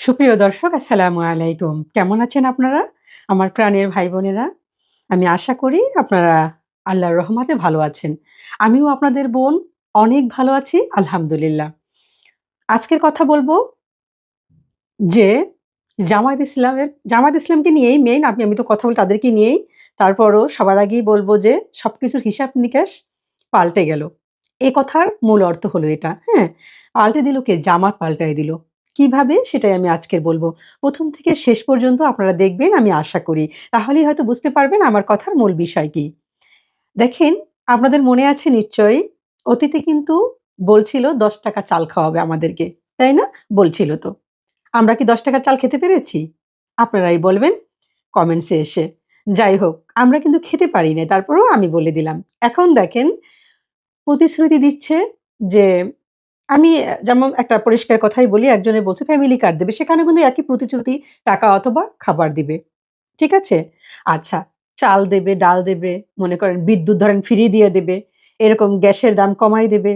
সুপ্রিয় দর্শক, আসসালামু আলাইকুম। কেমন আছেন আপনারা? আমার প্রাণের ভাই বোনেরা, আমি আশা করি আপনারা আল্লাহর রহমাতে ভালো আছেন। আমিও আপনাদের বোন, অনেক ভালো আছি, আলহামদুলিল্লাহ। আজকের কথা বলব যে, জামায়াত ইসলামের, জামায়াত ইসলামকে নিয়েই মেইন আমি আমি তো কথা বলি তাদেরকে নিয়েই, তারপরও সবার আগেই বলব যে, সবকিছুর হিসাব নিকাশ পাল্টে গেল। এ কথার মূল অর্থ হলো এটা হ্যাঁ? পাল্টে দিল কে? জামাত পাল্টাই দিল। কীভাবে সেটাই আমি আজকের বলব। প্রথম থেকে শেষ পর্যন্ত আপনারা দেখবেন আমি আশা করি। তাহলেই হয়তো বুঝতে পারবেন আমার কথার মূল বিষয় কি। দেখেন, আপনাদের মনে আছে নিশ্চয়ই, অতীতে কিন্তু বলছিল দশ টাকা চাল খাওয়াবে আমাদেরকে, তাই না? বলছিল তো। আমরা কি দশ টাকার চাল খেতে পেরেছি? আপনারাই বলবেন কমেন্টসে এসে। যাই হোক, আমরা কিন্তু খেতে পারি না তারপরেও আমি বলে দিলাম। এখন দেখেন, প্রতিশ্রুতি দিচ্ছে যে আমি, যেমন একটা পরিষ্কার কথাই বলি, একজনে বলছে ফ্যামিলি কার্ড দেবে। সেখানে কিন্তু একই প্রতিশ্রুতি, টাকা অথবা খাবার দিবে। ঠিক আছে? আচ্ছা চাল দেবে, ডাল দেবে, মনে করেন বিদ্যুৎ ধরেন ফিরিয়ে দিয়ে দেবে, এরকম গ্যাসের দাম কমাই দেবে।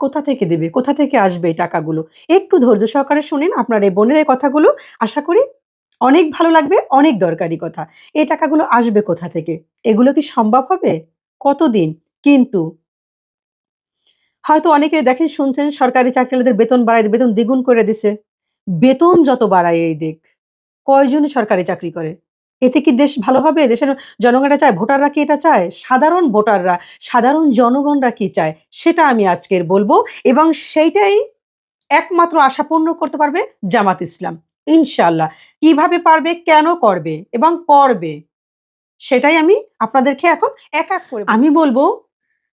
কোথা থেকে দেবে? কোথা থেকে আসবে এই টাকাগুলো? একটু ধৈর্য সহকারে শুনেন আপনার এই বোনের এই কথাগুলো। আশা করি অনেক ভালো লাগবে, অনেক দরকারি কথা। এই টাকাগুলো আসবে কোথা থেকে? এগুলো কি সম্ভব হবে? কতদিন? কিন্তু হয়তো অনেকে দেখেন শুনছেন, সরকারি চাকরিয়ালদের বেতন বাড়ায়, বেতন দ্বিগুণ করে দিছে। বেতন যত বাড়ায় এই দিক, কয়জনই সরকারি চাকরি করে? এতে কি দেশ ভালো হবে? দেশের জনগণরা চায়, ভোটাররা কি এটা চায়? সাধারণ ভোটাররা, সাধারণ জনগণরা কি চায়? সেটা আমি আজকের বলব এবং সেইটাই একমাত্র আশা পূর্ণ করতে পারবে জামাত ইসলাম। ইনশাল্লাহ কীভাবে পারবে, কেন করবে এবং করবে, সেটাই আমি আপনাদেরকে এখন এক এক করে আমি বলব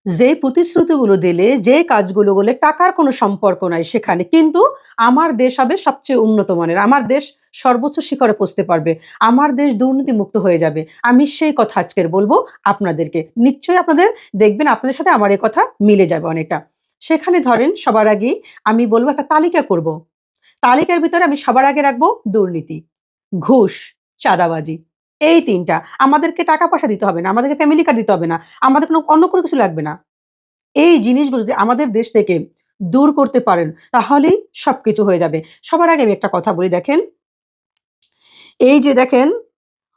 যে প্রতিশ্রুতিগুলো দিলে, যে কাজগুলো বলে টাকার কোনো সম্পর্ক নাই সেখানে। কিন্তু আমার দেশ হবে সবচেয়ে উন্নত মানের। আমার দেশ সর্বোচ্চ শিখরে পৌঁছতে পারবে। আমার দেশ দুর্নীতিমুক্ত হয়ে যাবে। আমি সেই কথা আজকের বলব আপনাদেরকে। নিশ্চয়ই আপনাদের দেখবেন, আপনাদের সাথে আমার এই কথা মিলে যাবে অনেকটা। সেখানে ধরেন, সবার আগেই আমি বলব একটা তালিকা করব। তালিকার ভিতরে আমি সবার আগে রাখব দুর্নীতি, ঘুষ, চাঁদাবাজি। এই তিনটা। আমাদেরকে টাকা পয়সা দিতে হবে না, আমাদেরকে ফ্যামিলি কার্ড দিতে হবে না, আমাদের কোনো, অন্য কোনো কিছু লাগবে না। এই জিনিসগুলো যদি আমাদের দেশ থেকে দূর করতে পারেন, তাহলেই সব কিছু হয়ে যাবে। সবার আগে আমি একটা কথা বলি, দেখেন। এই যে দেখেন,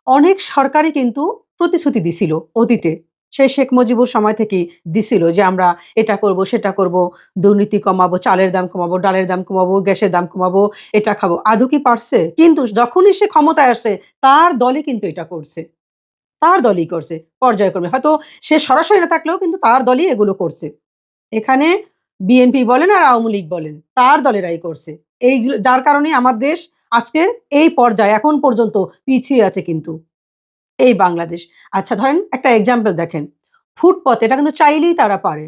অনেক সরকারই কিন্তু প্রতিশ্রুতি দিছিল অতীতে। সেই শেখ মুজিবুর সময় থেকেই দিছিল যে আমরা এটা করব, সেটা করব, দুর্নীতি কমাবো, চালের দাম কমাবো, ডালের দাম কমাবো, গ্যাসের দাম কমাবো, এটা খাব। আদৌ কি পারছে? কিন্তু যখনই সে ক্ষমতায় আসছে, তার দলই কিন্তু এটা করছে। তার দলই করছে পর্যায়ক্রমে। হয়তো সে সরাসরি না থাকলেও কিন্তু তার দলই এগুলো করছে। এখানে বিএনপি বলেন আর আওয়ামী লীগ বলেন, তার দলেরাই করছে। এই যার কারণে আমার দেশ আজকে এই পর্যায়ে, এখন পর্যন্ত পিছিয়ে আছে কিন্তু। এই বাংলাদেশ। আচ্ছা ধরেন একটা এক্সাম্পল দেখেন। ফুটপথ এটা কিন্তু চাইলেই তারা পারে।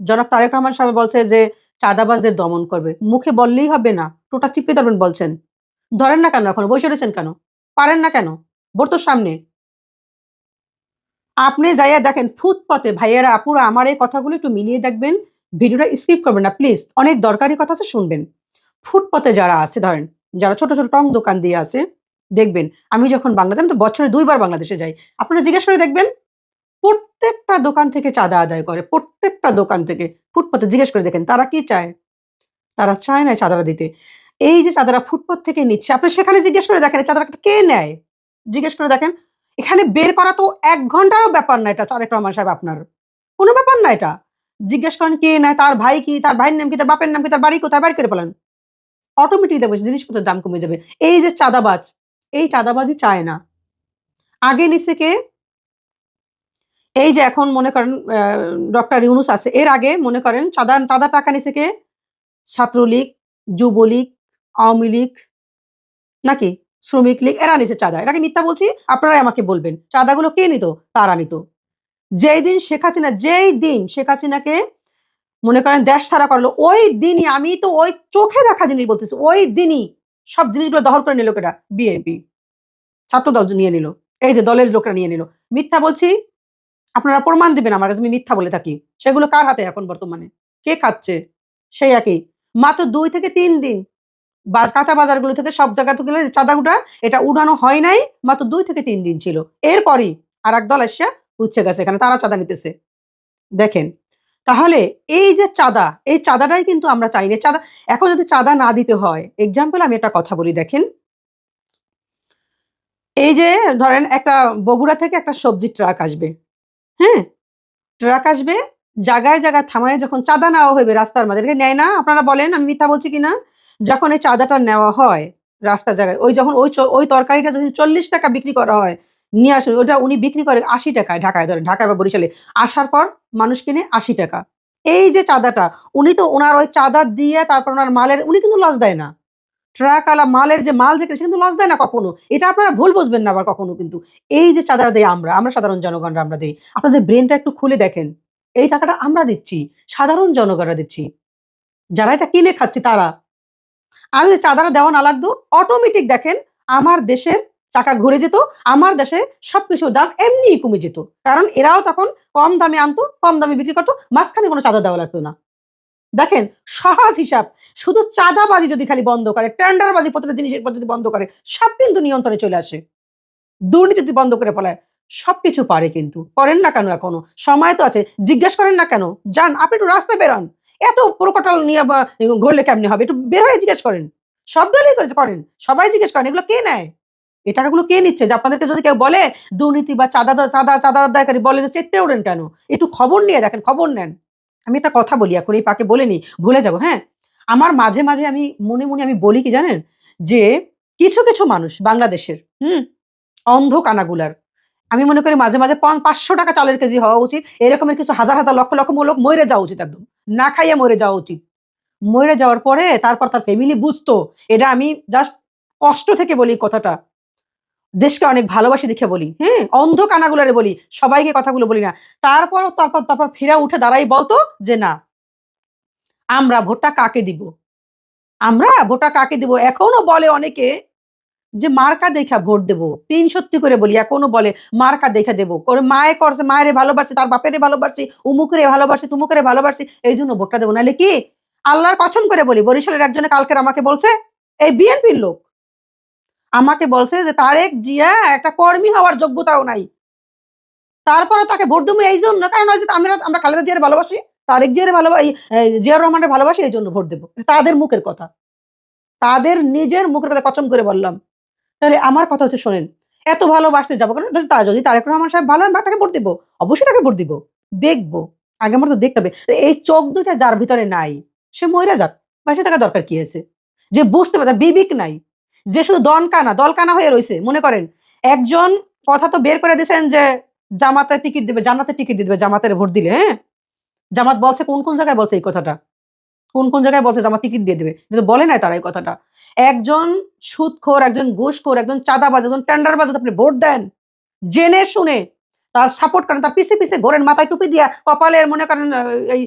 জনাব তারেক রহমান সাহেব বলছে যে, চাঁদাবাজদের দমন করবে। মুখে বললেই হবে না, টোটা চিপে ধরবেন বলছেন। ধরেন না কেন, এখন বসে রয়েছেন কেন? পারেন না কেন? ভোট সামনে। আপনি যাইয়া দেখেন ফুটপথে ভাইয়েরা আপুরা আমার এই কথাগুলো একটু মিলিয়ে দেখবেন, ভিডিওটা স্কিপ করবেন না প্লিজ অনেক দরকারি কথা আছে, শুনবেন। ফুটপথে যারা আছে, ধরেন, যারা ছোট ছোট টং দোকান দিয়ে আছে দেখবেন। আমি যখন বাংলাদেশ আমি তো বছরে দুইবার বাংলাদেশে যাই। আপনারা জিজ্ঞেস করে দেখবেন, প্রত্যেকটা দোকান থেকে চাঁদা আদায় করে, প্রত্যেকটা দোকান থেকে ফুটপথে জিজ্ঞেস করে দেখেন, তারা কি চায়? তারা চায় না চাঁদারা দিতে। এই যে চাঁদারা ফুটপথ থেকে নিচ্ছে, আপনি সেখানে জিজ্ঞেস করে দেখেন চাঁদাটা কে নেয়? জিজ্ঞেস করে দেখেন, এখানে বের করা তো এক ঘন্টারও ব্যাপার না এটা, তারেক রহমান সাহেব আপনার। কোনো ব্যাপার না এটা। জিজ্ঞেস করেন কে নেয়, তার ভাই কি, তার ভাইয়ের নাম কি, তার বাপের নাম কি, তার বাড়ি কোথায়, বাড়ি করে ফেলেন অটোমেটিক দেখবেন, জিনিসপত্রের দাম কমে যাবে। এই যে চাঁদাবাজ এই চাঁদাবাজি চায় না। আগে নিচে কে? এই যে এখন মনে করেন ডক্টর ইউনুস আছে। এর আগে মনে করেন, চাঁদা চাঁদা টাকা নিচে কে? ছাত্রলীগ, যুবলীগ, আওয়ামী লীগ, নাকি? শ্রমিক লীগ, এরা নিচে চাঁদা। এটাকে মিথ্যা বলছি? আপনারাই আমাকে বলবেন। চাঁদাগুলো কে নিত? তারা নিত। যেই দিন শেখ হাসিনা, যেই দিন শেখ হাসিনাকে মনে করেন দেশ ছাড়া করল, ওই দিনই, আমি তো ওই চোখে দেখা জিনিস বলতেছি, ওই দিনই সব জিনিসগুলো দখল করে নিল কেটা বিএনপি ছাত্র দল নিয়ে নিল। এই যে দলের লোকরা নিয়ে নিল। মিথ্যা বলছি? আপনারা প্রমাণ দিবেন আমার কাছে, আমি মিথ্যা বলে থাকি। সেগুলো কার হাতে এখন বর্তমানে? কে খাচ্ছে? সেই একই। মাত্র দুই থেকে তিন দিন কাঁচা বাজারগুলো থেকে সব জায়গা থেকে চাঁদাগুটা এটা উড়ানো হয় নাই, মাত্র দুই থেকে তিন দিন ছিল। এরপরই আর এক দল এসে উচ্ছে গেছে, এখানে তারা চাঁদা নিতেছে। দেখেন তাহলে এই যে চাঁদা, এই চাঁদাটাই কিন্তু আমরা চাই না চাঁদা, এখন যদি চাঁদা না দিতে হয় এক্সাম্পল আমি একটা কথা বলি, দেখেন। এই যে ধরেন একটা বগুড়া থেকে একটা সবজি ট্রাক আসবে হ্যাঁ? ট্রাক আসবে, জায়গায় জায়গায় থামায় যখন চাঁদা নেওয়া হবে রাস্তার মাঝে নেয় না? আপনারা বলেন, আমি মিথ্যা বলছি কিনা? যখন এই চাঁদাটা নেওয়া হয় রাস্তা জায়গায়, ওই যখন ওই ওই তরকারিটা যদি চল্লিশ টাকা বিক্রি করা হয় নিয়ে আসুন। ওটা উনি বিক্রি করে আশি টাকায় ঢাকায়, ধরেন ঢাকায় বা বরিশালে। আসার পর মানুষ কিনে আশি টাকা। এই যে চাঁদাটা, উনি তো ওনার ওই চাঁদা দিয়ে তারপর ওনার মালের, উনি কিন্তু লস দেয় না। ট্রাক আলা মালের যে মাল যেখানে সে কিন্তু লস দেয় না কখনো। এটা আপনারা ভুল বুঝবেন না আবার কখনো কিন্তু। এই যে চাঁদাটা দেয় আমরা আমরা সাধারণ জনগণরা আমরা দিই। আপনাদের ব্রেনটা একটু খুলে দেখেন। এই টাকাটা আমরা দিচ্ছি, সাধারণ জনগণরা দিচ্ছি। যারা এটা কিনে খাচ্ছে, তারা। আর যদি চাঁদাটা দেওয়া না লাগতো অটোমেটিক দেখেন, আমার দেশের চাকা ঘুরে যেত, আমার দেশে সবকিছুর দাম এমনিই কমে যেত। কারণ এরাও তখন কম দামে আনতো, কম দামে বিক্রি করতো, মাঝখানে কোনো চাঁদা দেওয়া লাগতো না। দেখেন, সহজ হিসাব। শুধু চাঁদাবাজি যদি খালি বন্ধ করে, টেন্ডারবাজি প্রতিটা জিনিসের পর যদি বন্ধ করে, সব কিন্তু নিয়ন্ত্রণে চলে আসে। দুর্নীতি যদি বন্ধ করে ফেলায়, সবকিছু পারে কিন্তু। করেন না কেন এখনও? সময় তো আছে। জিজ্ঞেস করেন না কেন? যান, আপনি একটু রাস্তায় বেরোন। এত প্রকটাল নিয়ে ঘুরলে কেমনি হবে? একটু বের হয়ে জিজ্ঞেস করেন। সব দলই করেন। সবাই জিজ্ঞেস করেন, এগুলো কে নেয়? এই টাকাগুলো কে নিচ্ছে? যে আপনাদেরকে যদি কেউ বলে, দুর্নীতি বা চাঁদা চাঁদা চাঁদা আদায়কারী বলে যে চেতে ওঠেন কেন? একটু খবর নিয়ে দেখেন, খবর নেন। আমি একটা কথা বলি এখন, এই পাকে বলে নি, ভুলে যাব হ্যাঁ? আমার মাঝে মাঝে আমি, মনে মনে আমি বলি কি জানেন? যে কিছু কিছু মানুষ বাংলাদেশের, হুম? অন্ধ কানাগুলার, আমি মনে করি মাঝে মাঝে পাঁচ- পাঁচশো টাকা চালের কেজি হওয়া উচিত, এরকমের কিছু হাজার হাজার লক্ষ লক্ষ লোক মরে যাওয়া উচিত একদম, না খাইয়ে মরে যাওয়া উচিত। মরে যাওয়ার পরে তারপর তার ফ্যামিলি বুঝতো, এটা আমি জাস্ট কষ্ট থেকে বলি কথাটা। দেশকে অনেক ভালোবাসি দেখে বলি হ্যাঁ অন্ধ কানাগুলারে বলি, সবাইকে কথাগুলো বলি না। তারপর তারপর তারপর ফিরে উঠে দাঁড়াই বলতো যে, না, আমরা ভোটটা কাকে দিব? আমরা ভোটটা কাকে দিব? এখনও বলে অনেকে যে, মার্কা দেখা ভোট দেবো। তিন সত্যি করে বলি, এখনও বলে, মার্কা দেখা দেবো। করে মায়ে করছে, মায়েরে ভালোবাসি, তার বাপেরে ভালোবাসি, উমুকরে ভালোবাসি, তুমুকরে ভালোবাসি এই জন্য ভোটটা দেবো। নাহলে কি? আল্লাহর কসম করে বলি, বরিশালের একজনে কালকের আমাকে বলছে, এই বিএনপির লোক আমাকে বলছে যে, তারেক জিয়া একটা কর্মী হওয়ার যোগ্যতাও নাই। তারপরে তাকে ভোট দেবো এই জন্য। কারণ যে আমরা আমরা খালেদা জিয়ার ভালোবাসি, তারেক জিয়ার ভালোবাসি জিয়ার রহমানের ভালোবাসি, এই জন্য ভোট দেবো। তাদের মুখের কথা। তাদের নিজের মুখের কথা কচম করে বললাম। তাহলে আমার কথা হচ্ছে, শোনেন, এত ভালোবাসতে যাব কেন? তা যদি তারেক রহমান সাহেব ভালো হয় তাকে ভোট দিব। অবশ্যই তাকে ভোট দিব। দেখব। আগে আমার তো দেখতে হবে। এই চোখ দুইটা যার ভিতরে নাই, সে মহিলা যাক। বা সে তাকে দরকার কি আছে? যে বুঝতে পারে বিবেক নাই। যে শুধু দন কানা, দল কানা হয়ে রয়েছে মনে করেন। একজন কথা তো বের করে দিয়েছেন যে, জামাতে টিকিট দিবে, জান্নাতে টিকিট দিবে, জামাতের ভোট দিলে হ্যাঁ? জামাত বলছে কোন কোন জায়গায় বলছে এই কথাটা? কোন কোন জায়গায় বলছে জামাত টিকিট দিয়ে দেবে? কিন্তু বলে নাই তারা এই কথাটা। একজন সুদখোর, একজন ঘুষখোর, একজন চাঁদাবাজ, একজন টেন্ডারবাজ আপনি ভোট দেন, জেনে শুনে তার সাপোর্ট করেন, তার পিছে পিছে ঘোরেন, মাথায় টুপি দিয়া কপালের মনে করেন এই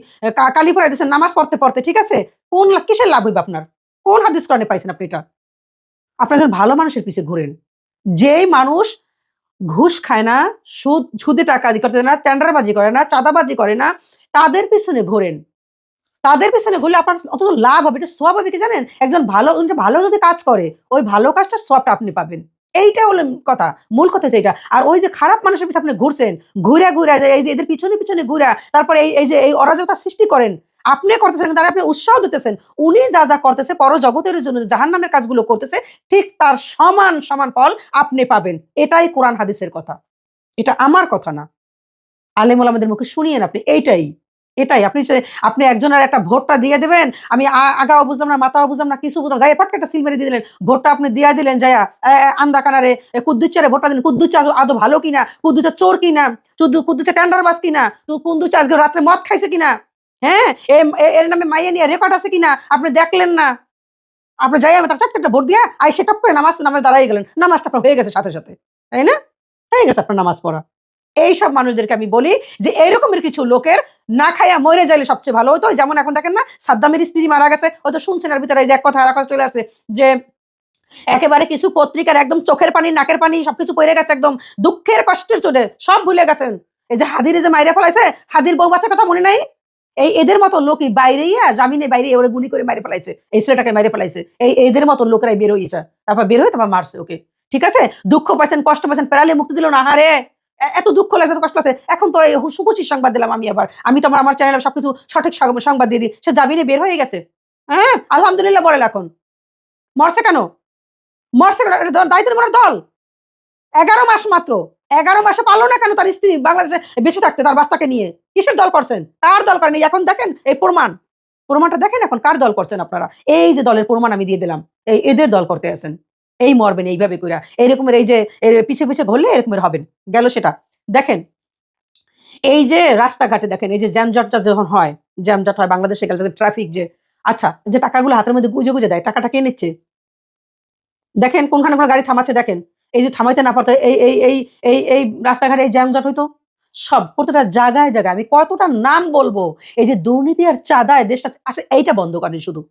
কালি পরে দিচ্ছেন নামাজ পড়তে পড়তে, ঠিক আছে? কোন কিসের লাভ হইবে আপনার? কোন হাদিস কারণে পাইছেন আপনি এটা? আপনার একজন ভালো মানুষের পিছে ঘুরেন, যেই মানুষ ঘুষ খায় না, সুদ, সুদে টাকা করতে না, টেন্ডারবাজি করে না, চাঁদাবাজি করে না, তাদের পিছনে ঘোরেন। তাদের পিছনে ঘুরলে আপনার অন্তত লাভ হবে, এটা সব হবে কি জানেন? একজন ভালো ভালো যদি কাজ করে, ওই ভালো কাজটা সবটা আপনি পাবেন। এইটা হলো কথা, মূল কথা হচ্ছে আর ওই যে খারাপ মানুষের পিছনে আপনি ঘুরছেন, ঘুরে ঘুরে এই যে এদের পিছনে পিছনে ঘুরে, তারপরে এই এই যে এই অরাজকতা সৃষ্টি করেন আপনি করতেছেন, তারা আপনি উৎসাহ দিতেছেন, উনি যা যা করতেছে পর জগতের জন্য জাহান নামের কাজগুলো করতেছে, ঠিক তার সমান সমান ফল আপনি পাবেন। এটাই কোরআন হাদিসের কথা। এটা আমার কথা না। আলেমুল আমাদের মুখে শুনিয়েন আপনি, এইটাই, এটাই। আপনি আপনি একজনের একটা ভোটটা দিয়ে দেবেন, আমি আগাও বুঝলাম না, মাথাও বুঝলাম না, কিছু বুঝলাম যাই পাটকে একটা সিল মেরে দিয়ে দিলেন, ভোটটা আপনি দিয়ে দিলেন যাইয়া আন্দা কানারে কুদ্দুচ্চারে ভোটটা দিলেন, কুদ্দুচ্চা আদৌ ভালো কিনা, কুদ্দুচ্চা চোর কিনা, চুদ্দু, কুদ্দুচ্চা টেন্ডারবাজ কিনা, তো কুদ্দুচ্চা আজকে রাত্রে মদ খাইছে কিনা? হ্যাঁ এর নামে মাইয়া নিয়ে রেকর্ড আছে কিনা? আপনি দেখলেন না? আপনি যাই আমি তার চারটে ভোট দিয়া আই সেটা করে নামাজ নামাজ দাঁড়াই গেলেন। নামাজটা আপনার হয়ে গেছে সাথে সাথে, তাই না? হয়ে গেছে আপনার নামাজ পড়া। এইসব মানুষদেরকে আমি বলি যে এইরকমের কিছু লোকের না খাইয়া মরে যাইলে সবচেয়ে ভালো হতো। যেমন এখন দেখেন না, সাদ্দামের স্ত্রী মারা গেছে। হয়তো শুনছেন আর ভিতরে এক কথা আর চলে আসছে যে একেবারে কিছু পত্রিকার একদম চোখের পানি, নাকের পানি, সবকিছু পড়ে গেছে একদম। দুঃখের কষ্টের চোটে সব ভুলে গেছেন। এই যে হাদির যে মাইরে ফেলাইছে, হাদির বউ বাচ্চার কথা মনে নাই? এই এদের মতো লোকই বাইরে ইয়া জামিনে বাইরে ওরে গুলি করে মাইরে ফেলাইছে, এই ছেলেটাকে মাইরে ফেলাইছে। এই এদের মতো লোকরাই বের হয়েছে তারপর বের হয়ে তারপর মারছে ওকে। ঠিক আছে? দুঃখ পাইছেন, কষ্ট পাইছেন, পেরালে মুক্তি দিল না হারে এত দুঃখ লাগছে কষ্ট লাগছে। এখন তো এই সুখুচির সংবাদ দিলাম আমি আবার। আমি তো আমার চ্যানেলে সবকিছু সঠিক সংবাদ দিয়ে দিই। সে জামিনে বের হয়ে গেছে। হ্যাঁ? আলহামদুলিল্লাহ বলেন এখন। মরছে কেন? মরছে দায়িত্ব নেবার দল। এগারো মাস মাত্র। এগারো মাসে পারল না কেন তার স্ত্রী বাংলাদেশে বেশি থাকতে, তার বাচ্চাকে নিয়ে? কিসের দল করছেন? কার দল করেন? এখন দেখেন, এই প্রমাণ। প্রমাণটা দেখেন এখন, কার দল করছেন আপনারা? এই যে দলের প্রমাণ আমি দিয়ে দিলাম, এই এদের দল করতে আছেন। এই মরবেন এইভাবে কইরা। এইরকমের এই যে, এর পিছে পিছে ঘুরলে এরকমের হবেন। গেল সেটা। দেখেন, এই যে রাস্তাঘাটে দেখেন, এই যে জ্যামজটটা যখন হয় জ্যামজট হয় বাংলাদেশে গেলে ট্রাফিক যে আচ্ছা যে টাকাগুলো হাতের মধ্যে গুজে গুজে দেয়, টাকাটা কে নিচ্ছে? দেখেন কোনখানে কোনো গাড়ি থামাচ্ছে, দেখেন। এই যে থামাইতে না পারতো, এই এই এই এই এই রাস্তাঘাটে এই জ্যামজট হইতো, সব প্রতিটা জায়গায় জায়গায় আমি কতটা নাম বলব, এই যে দুর্নীতি আর চাঁদায় দেশটা আছে, এইটা বন্ধ করেন শুধু।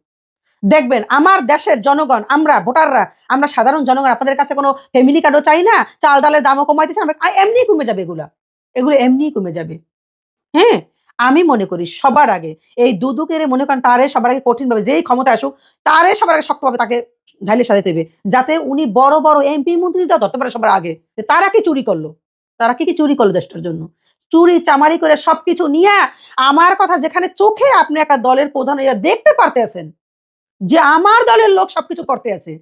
দেখবেন, আমার দেশের জনগণ, আমরা ভোটাররা, আমরা সাধারণ জনগণ, আপনাদের কাছে কোনো ফ্যামিলি কার্ডও চাই না, চাল ডালের দামও কমাইতেছে এমনি কমে যাবে এগুলা। এগুলো এমনি কমে যাবে। হ্যাঁ? আমি মনে করি সবার আগে এই দুদুকের মনে করেন তারে সবার আগে কঠিন ভাবে যেই ক্ষমতা আসুক, তারে সবার আগে শক্তভাবে তাকে ঢাইলে সাজাতে হবে যাতে উনি বড় বড় এমপি মন্ত্রীটাও ধরতে পারে সবার আগে। তারা কি চুরি করল? তারা কি কি চুরি করল দেশটার জন্য? চুরি চামারি করে সবকিছু নিয়ে আমার কথা যেখানে চোখে আপনি একটা দলের প্রধান দেখতে পারতেছেন, যে আমার দলের লোক সবকিছু করতে আছে।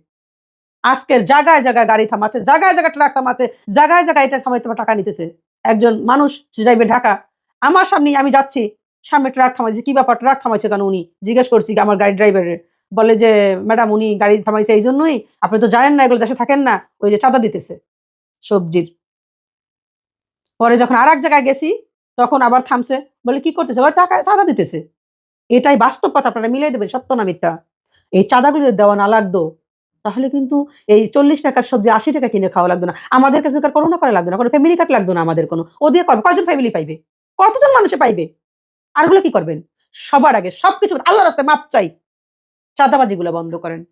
আজকের জায়গায় জায়গায় গাড়ি থামাচ্ছে, জায়গায় জায়গায় ট্রাক থামাচ্ছে, জায়গায় জায়গায় এটা থামাইতে টাকা নিতেছে। একজন মানুষ যাইবে ঢাকা আমার সামনে আমি যাচ্ছি, সামনে ট্রাক থামাইছে। কি ব্যাপার ট্রাক থামাইছে কেন উনি? জিজ্ঞেস করছি আমার গাড়ি ড্রাইভারের বলে যে, ম্যাডাম, উনি গাড়ি থামাইছে এই জন্যই আপনি তো জানেন না, এগুলো দেশে থাকেন না। ওই যে চাঁদা দিতেছে সবজির। পরে যখন আর এক জায়গায় গেছি, তখন আবার থামছে। বলে, কি করতেছে? ওই টাকা, চাঁদা দিতেছে। এটাই বাস্তব কথা, আপনারা মিলিয়ে দেবেন, সত্য না মিথ্যা? এই চাঁদাগুলো দেওয়া না লাগতো, তাহলে কিন্তু এই চল্লিশ টাকার সবজি আশি টাকা কিনে খাওয়া লাগতো না। আমাদের কাছে কার করোনা করা লাগতো না, কোনো ফ্যামিলি কার্ড লাগতো না আমাদের কোনো। ও দিয়ে করবে কয়জন ফ্যামিলি পাইবে? কতজন মানুষে পাইবে? আর আরগুলো কি করবেন? সবার আগে সবকিছু আল্লাহ রাস্তায় মাপ চাই। চাঁদাবাজিগুলো বন্ধ করেন।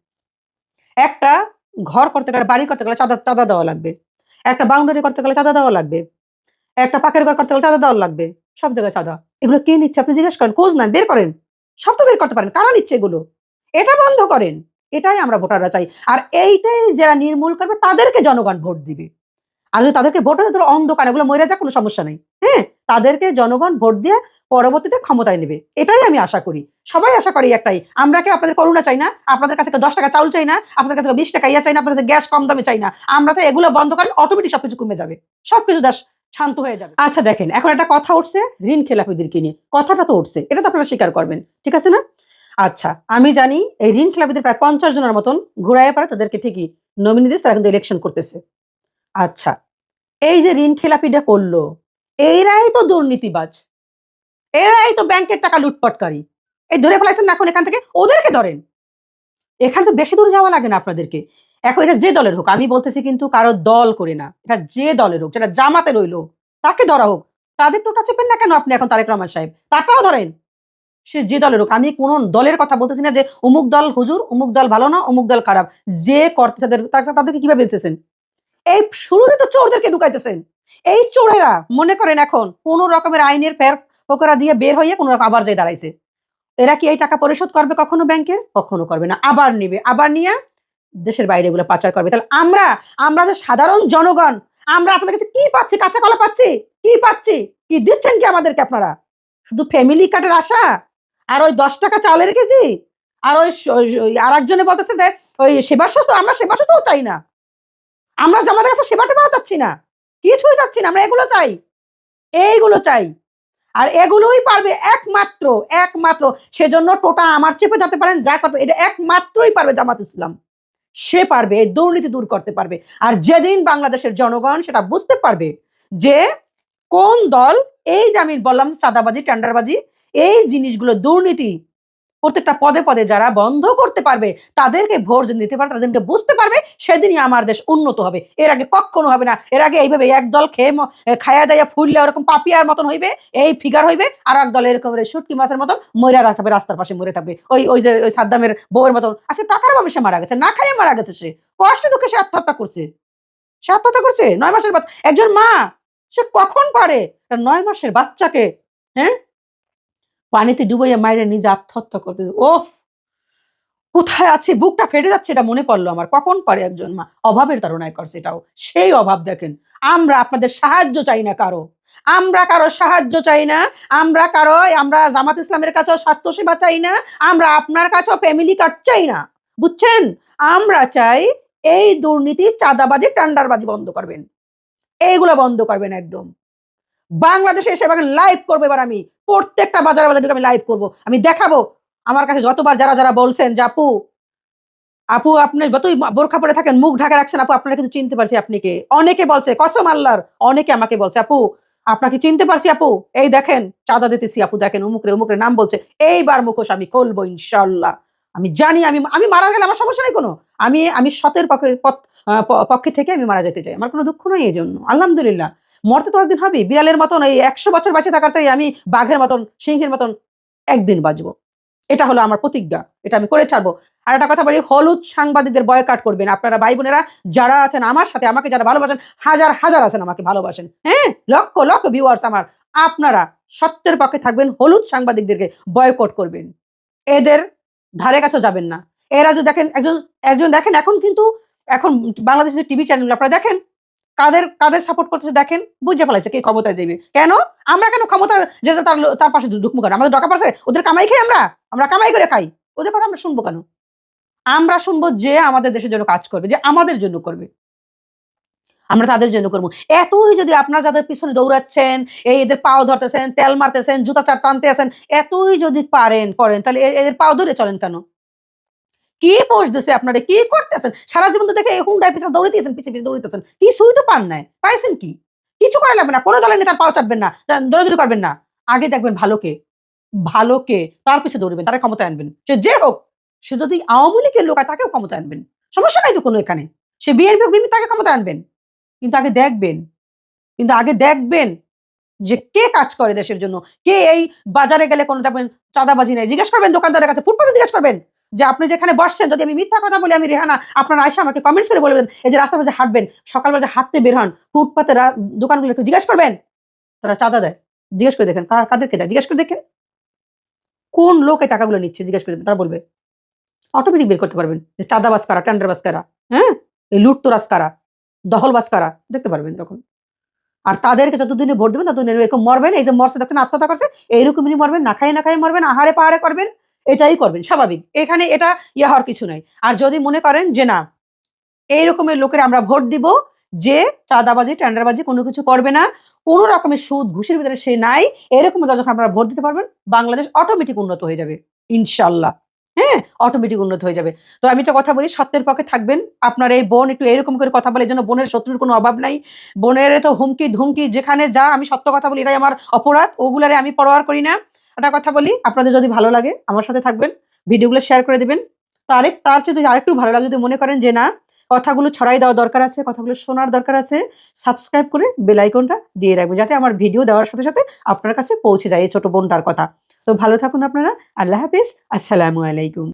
একটা ঘর করতে গেলে, বাড়ি করতে গেলে চাঁদা চাঁদা দেওয়া লাগবে। একটা বাউন্ডারি করতে গেলে চাঁদা দেওয়া লাগবে। একটা পাকের ঘর করতে গেলে চাঁদা দেওয়া লাগবে। সব জায়গায় চাঁদা। এগুলো কে নিচ্ছে আপনি জিজ্ঞেস করেন, খোঁজ নেন, বের করেন। সব তো বের করতে পারেন। কারা নিচ্ছে এগুলো? এটা বন্ধ করেন। এটাই আমরা ভোটাররা চাই। আর এইটাই যারা নির্মূল করবে, তাদেরকে জনগণ ভোট দিবে। আর যদি তাদেরকে ভোট তাহলে অন্ধকার, এগুলো মরে যাক, কোনো সমস্যা নেই। হ্যাঁ তাদেরকে জনগণ ভোট দিয়ে পরবর্তীতে ক্ষমতায় নেবে। এটাই আমি আশা করি। সবাই আশা করি একটাই, আমরা কি আপনাদের করুণা চাই না, আপনাদের কাছে দশ টাকা চাউল চাই না, আপনাদের কাছে বিশ টাকা ইয়া চাই না, আপনাদের কাছে গ্যাস কম দামে চাই না। আমরা চাই এগুলো বন্ধ করেন অটোমেটিক সবকিছু কমে যাবে। সবকিছু দেশ শান্ত হয়ে যাবে। আচ্ছা দেখেন, এখন একটা কথা উঠছে, ঋণ খেলাপিদেরকে নিয়ে। কথাটা তো উঠছে, এটা তো আপনারা স্বীকার করবেন, ঠিক আছে না? আচ্ছা আমি জানি এই ঋণ খেলাপিদের প্রায় পঞ্চাশ জনের মতন ঘুরাইয়া পারে, তাদেরকে ঠিকই নমিনি দিয়েছে, তারা কিন্তু ইলেকশন করতেছে। আচ্ছা এই যে ঋণ খেলাপিটা করল এইরাই তো দুর্নীতিবাজ। এরাই তো ব্যাংকের টাকা লুটপাটকারী। এই ধরে ফেলাইছেন না এখন এখান থেকে? ওদেরকে ধরেন। এখানে তো বেশি দূর যাওয়া লাগে না আপনাদেরকে। এখন এটা যে দলের হোক, আমি বলতেছি কিন্তু কারও দল করে না। এটা যে দলের হোক, যেটা জামাতে রইল, তাকে ধরা হোক। তাদের টোটা চেপেন না কেন আপনি এখন তারেক রহমান সাহেব? তারটাও ধরেন। সে যে দলের হোক, আমি কোন দলের কথা বলতেছি না যে, অমুক দল হুজুর, অমুক দল ভালো না, অমুক দল খারাপ। যে তাদের- তাদেরকে কীভাবে দিতেছেন এই শুরুতে তো চোরদেরকে ঢুকাইতেছেন। এই চোরেরা মনে করেন এখন কোন রকমের আইনের ফের পোকরা দিয়ে বের হয়ে কোনো রকম আবার যাই দাঁড়াইছে। এরা কি এই টাকা পরিশোধ করবে কখনো ব্যাংকের কখনো করবে না। আবার নিবে, আবার নিয়ে দেশের বাইরে এগুলো পাচার করবে। তাহলে আমরা আমরা যে সাধারণ জনগণ, আমরা আপনাদের কাছে কি পাচ্ছি? কাঁচা কলা পাচ্ছি? কি পাচ্ছি? কি দিচ্ছেন কি আমাদেরকে আপনারা? শুধু ফ্যামিলি কার্ডের আশা? আর ওই দশ টাকা চালের কেজি? আর ওই আর একজনে বলতেছে যে, ওই সেবা আমরা সেবা সুস্থ চাই না। আমরা যে আমাদের কাছে সেবাটা পাওয়া যাচ্ছি না। কিছুই যাচ্ছি না, আমরা এগুলো চাই। এইগুলো চাই। আর এগুলোই পারবে একমাত্র একমাত্র। সেজন্য টোটা আমার চেপে যেতে পারেন, যা করবে এটা একমাত্রই পারবে জামাত ইসলাম। সে পারবে, এই দুর্নীতি দূর করতে পারবে। আর যেদিন বাংলাদেশের জনগণ সেটা বুঝতে পারবে যে কোন দল, এই যে আমি বললাম চাঁদাবাজি, টেন্ডারবাজি, এই জিনিসগুলো দুর্নীতি প্রত্যেকটা পদে পদে যারা বন্ধ করতে পারবে, তাদেরকে ভোট দিতে পারে, তাদেরকে বুঝতে পারবে, সেদিনই আমার দেশ উন্নত হবে। এর আগে কখনো হবে না। এর আগে এইভাবে এক দল খেয়ে খায়া দাইয়া ফুললে ওরকম পাপিয়ার মতন হইবে, এই ফিগার হইবে, আর এক দল এরকম শুটকি মাছের মতন মরে থাকবে রাস্তার পাশে মরে থাকবে। ওই ওই যে, ওই সাদ্দামের বউয়ের মতন। আচ্ছা টাকার অভাবে সে মারা গেছে, না খাইয়ে মারা গেছে সে। কষ্ট দুঃখে সে আত্মহত্যা করছে। সে আত্মহত্যা করছে? নয় মাসের বাচ্চা একজন মা, সে কখন পারে? নয় মাসের বাচ্চাকে হ্যাঁ? পানিতে ডুবাইয়া মায়ের নিজে আত্মহত্যা করতে ওফ! কোথায় আছে? বুকটা ফেটে যাচ্ছে এটা মনে পড়ল আমার। কখন পারে একজন মা? অভাবের তাড়নায় করছে এটাও। সেই অভাব দেখেন। আমরা আপনাদের সাহায্য চাই না কারও। আমরা কারও সাহায্য চাই না। আমরা কারও, আমরা জামাত ইসলামের কাছেও স্বাস্থ্য সেবা চাই না। আমরা আপনার কাছেও ফ্যামিলি কার্ড চাই না। বুঝছেন? আমরা চাই এই দুর্নীতি চাঁদাবাজি, টান্ডারবাজি বন্ধ করবেন। এইগুলো বন্ধ করবেন একদম। বাংলাদেশে এসে লাইভ করব এবার আমি। প্রত্যেকটা বাজারে বাজারে ঢুকে আমি লাইভ করব। আমি দেখাবো। আমার কাছে যতবার যারা যারা বলছেন যে, আপু আপু, আপনি যতই বোরখা পরে থাকেন, মুখ ঢাকা রাখছেন, আপু, আপনারা কিন্তু চিনতে পারছি আপনি কে। অনেকে বলছে, কসম আল্লাহর। অনেকে আমাকে বলছে, আপু, আপনাকে চিনতে পারছি, আপু। এই দেখেন, চাঁদা দিতেছি, আপু, দেখেন উমুকরে উমুকরে নাম বলছে। এইবার মুখোশ আমি খুলবো, ইনশাল্লাহ। আমি জানি, আমি আমি মারা গেলে আমার সমস্যা নেই কোনো। আমি আমি সতের পক্ষে পক্ষে থেকে আমি মারা যেতে চাই। আমার কোনো দুঃখ নেই এই জন্য আলহামদুলিল্লাহ। মরতে তো একদিন হবে বিড়ালের মতন এই একশো বছর বাঁচে থাকার চাই আমি বাঘের মতন, সিংহের মতন একদিন বাঁচবো। এটা হলো আমার প্রতিজ্ঞা, এটা আমি করে ছাড়বো। আর একটা কথা বলি, হলুদ সাংবাদিকদের বয়কাট করবেন। আপনারা ভাই বোনেরা যারা আছেন আমার সাথে আমাকে যারা ভালোবাসেন, হাজার হাজার আছেন আমাকে ভালোবাসেন। হ্যাঁ লক্ষ লক্ষ ভিউয়ার্স আমার। আপনারা সত্যের পক্ষে থাকবেন, হলুদ সাংবাদিকদেরকে বয়কট করবেন। এদের ধারে কাছেও যাবেন না। এরা যদি দেখেন, একজন একজন দেখেন, এখন কিন্তু, এখন বাংলাদেশের টিভি চ্যানেল আপনারা দেখেন কাদের কাদের সাপোর্ট করতেছে দেখেন, বুঝে ফেলাইছে কে ক্ষমতায় দেবে কেন? আমরা কেন ক্ষমতা যে তার তার পাশে ঢুকবো আমাদের দরকার পাশে ওদের কামাই খাই আমরা? আমরা কামাই করে খাই। ওদের কথা আমরা শুনব কেন? আমরা শুনব যে আমাদের দেশের জন্য কাজ করবে, যে আমাদের জন্য করবে। আমরা তাদের জন্য করব। এতই যদি আপনারা যাদের পিছনে দৌড়াচ্ছেন, এই এদের পাও ধরতেছেন, তেল মারতেছেন, জুতা চার টানতে আছেন, এতই যদি পারেন, করেন, তাহলে এদের পাও ধরে চলেন কেন? কি দিছে আপনারা? কি করতেছেন? সারা জীবন তো দেখে হুন্ডায় পিছনে দৌড়িতেছেন পিছিয়ে পিছিয়ে দৌড়িতেছেন কিছুই তো পান নাই। পাইছেন কি? কিছু করা লাগবে না। কোনো দলের নেতার পাও চাটবেন না। দৌড়াদৌড়ি করবেন না। আগে দেখবেন ভালোকে ভালোকে তার পিছিয়ে দৌড়বেন, তারা ক্ষমতায় আনবেন। সে যে হোক, সে যদি আওয়ামী লীগের লোক হয়, তাকেও ক্ষমতা আনবেন। সমস্যা নাই তো কোনো এখানে। সে বিএনপি বিএনপি তাকে ক্ষমতা আনবেন। কিন্তু আগে দেখবেন। কিন্তু আগে দেখবেন যে কে কাজ করে দেশের জন্য। কে এই বাজারে গেলে কোনো দেখবেন চাঁদাবাজি নেই। জিজ্ঞেস করবেন দোকানদারের কাছে, ফুটপাতে জিজ্ঞেস করবেন। যে আপনি যেখানে বসছেন, যদি আমি মিথ্যা কথা বলি, আমি রেহানা, আপনার আয়সা আমাকে কমেন্টস করে বলবেন, এই যে রাস্তার মাঝে হাঁটবেন, সকালবেলা হাঁটতে বের হন, ফুটপাতে দোকানগুলো একটু জিজ্ঞেস করবেন? তারা চাঁদা দেয়, জিজ্ঞেস করে দেখেন, কার- কাদেরকে দেয়? জিজ্ঞেস করে দেখেন কোন লোক এই টাকাগুলো নিচ্ছে? জিজ্ঞেস করে তারা বলবে অটোমেটিক বের করতে পারবেন, যে চাঁদাবাজ কারা টেন্ডারবাজ কারা হ্যাঁ? এই লুটতরাজ কারা, দখলবাজ কারা, দেখতে পারবেন তখন। আর তাদেরকে যতদিনে ভোট দেবেন, ততদিন এরকম মরবেন, এই যে মরছে, দেখছেন, আত্মহত্যা করছে, এইরকমই মরবেন, না খাই না খাই মরবেন, আহারে পাহাড়ে করবেন। এটাই করবেন, স্বাভাবিক। এখানে এটা ইয়ে হওয়ার কিছু নাই। আর যদি মনে করেন যে না, এই রকমের লোকের আমরা ভোট দিব, যে চাঁদাবাজি, টেন্ডারবাজি কোনো কিছু করবে না, কোনো রকমের সুদ, ঘুষের ভিতরে সে নাই, এরকম যখন আপনারা ভোট দিতে পারবেন, বাংলাদেশ অটোমেটিক উন্নত হয়ে যাবে ইনশাল্লাহ হ্যাঁ অটোমেটিক উন্নত হয়ে যাবে। তো আমি একটা কথা বলি, সত্যের পক্ষে থাকবেন। আপনার এই বোন একটু এরকম করে কথা বলে, যেন বোনের শত্রুর কোনো অভাব নাই। বোনের তো হুমকি ধুমকি যেখানে যা আমি সত্য কথা বলি, এটাই আমার অপরাধ, ওগুলারে আমি পরোয়ার করি না। একটা কথা বলি, আপনাদের যদি ভালো লাগে আমার সাথে থাকবেন, ভিডিওগুলো শেয়ার করে দেবেন। তো আরেক, তার চেয়ে যদি আরেকটু ভালো লাগে, যদি মনে করেন যে না, কথাগুলো ছড়াই দেওয়ার দরকার আছে, কথাগুলো শোনার দরকার আছে সাবস্ক্রাইব করে বেল আইকনটা দিয়ে রাখব যাতে আমার ভিডিও দেওয়ার সাথে সাথে আপনার কাছে পৌঁছে যায় এই ছোট বোনটার কথা। তো ভালো থাকুন আপনারা, আল্লাহ হাফিজ, আসসালামু আলাইকুম।